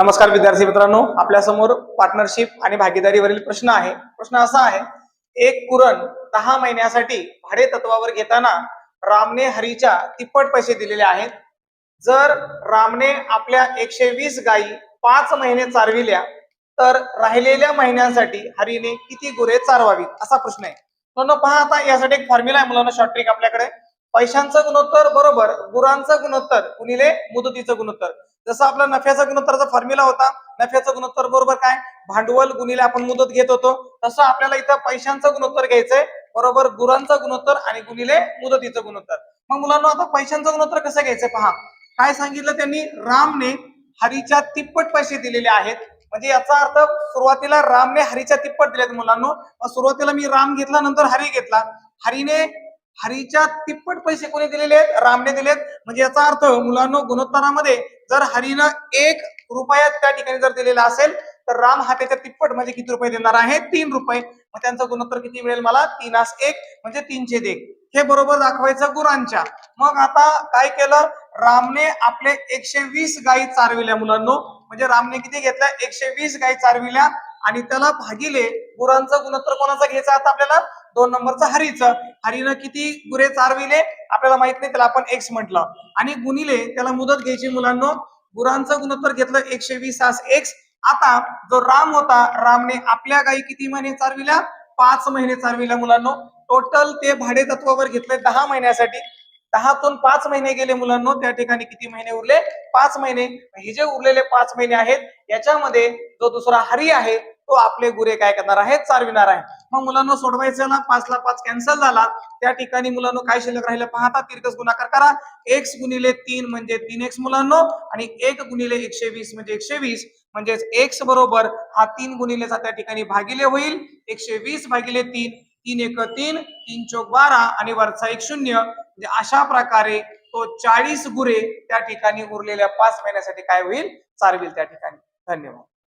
नमस्कार विद्यार्थी मित्रांनो आपल्यासमोर पार्टनरशिप आणि भागीदारीवरील प्रश्न आहे. प्रश्न असा आहे एक कुरण दहा महिन्यासाठी भाडे तत्वावर घेताना रामने हरीच्या तिप्पट पैसे दिलेले आहेत. जर रामने आपल्या एकशे वीस गायी पाच महिने चारविल्या तर राहिलेल्या महिन्यांसाठी हरीने किती गुरे चारवावीत? असा प्रश्न आहे. मित्रांनो पहा आता यासाठी एक फॉर्म्युला आहे मुलांना शॉर्ट ट्रिक आपल्याकडे. पैशांचं गुणोत्तर बरोबर. गुरांचं गुणोत्तर गुणिले मुदतीचं गुणोत्तर. जसं आपला नफ्याचा गुणोत्तराचा फॉर्म्युला होता नफ्याचं गुणोत्तर बरोबर काय? भांडवल गुणिले आपण मुदत घेत होतो. तसं आपल्याला इथं पैशांचं गुणोत्तर घ्यायचंय बरोबर गुरांचं गुणोत्तर आणि गुणिले मुदतीचं गुणोत्तर. मग मुलांना आता पैशांचं गुणोत्तर कसं घ्यायचंय पहा. काय सांगितलं त्यांनी? रामने हरीच्या तिप्पट पैसे दिलेले आहेत. म्हणजे याचा अर्थ सुरुवातीला रामने हरीच्या तिप्पट दिलेत मुलांना. मग सुरुवातीला मी राम घेतला नंतर हरी घेतला. हरीने हरीच्या तिप्पट पैसे कोणी दिलेले आहेत? रामने दिलेत. म्हणजे याचा अर्थ मुलांनो गुणोत्तरामध्ये जर हरीनं एक रुपयात त्या ठिकाणी जर दिलेला असेल तर राम हा त्याच्या तिप्पट म्हणजे किती रुपये देणार आहे? तीन रुपये. मग त्यांचं गुणोत्तर किती मिळेल मला? तीनास एक म्हणजे तीनशे एक. हे बरोबर दाखवायचं गुरांच्या. मग आता काय केलं? रामने आपले एकशे वीस गायी चारविल्या मुलांनो. म्हणजे रामने किती घेतल्या? एकशे वीस गायी चारविल्या. आणि त्याला भागिले गुरांचं गुणोत्तर कोणाचं घ्यायचं आता आपल्याला? दोन नंबरचं हरीचं. हरीनं किती गुरे चारविले? आपल्याला माहीत नाही त्याला आपण एक्स म्हटलं. आणि गुणिले त्याला मुदत घ्यायची मुलांनो. गुरांचं गुणोत्तर घेतलं एकशे वीस तास एक्स आता जो राम होता रामने आपल्या गायी किती महिने चारविल्या? पाच महिने चालविल्या मुलांनो. टोटल ते भाडे तत्वावर घेतले दहा महिन्यासाठी. दहातून पाच महिने गेले मुलांनो. त्या ठिकाणी किती महिने उरले? पाच महिने. हे जे उरलेले पाच महिने आहेत याच्यामध्ये जो दुसरा हरी आहे तो आपले गुरे काय करणार आहे? चारविणार आहे. मग मुलांना सोडवायचं ना? पाचला पाच कॅन्सल झाला. त्या ठिकाणी मुलांना काय शिल्लक राहिलं? पाहता तिरकस गुणाकार करा. एक्स गुणिले तीन म्हणजे तीन एक्स मुलांनो आणि एक गुणिले एकशे वीस म्हणजे एकशे वीस. म्हणजेच एक्स बरोबर हा तीन गुणिलेचा त्या ठिकाणी भागिले होईल. एकशे वीस भागिले तीन. तीन एक तीन तीन चौक बारा आणि वरचा एक शून्य. म्हणजे अशा प्रकारे तो चाळीस गुरे त्या ठिकाणी उरलेल्या पाच महिन्यासाठी काय होईल? चारविल त्या ठिकाणी. धन्यवाद.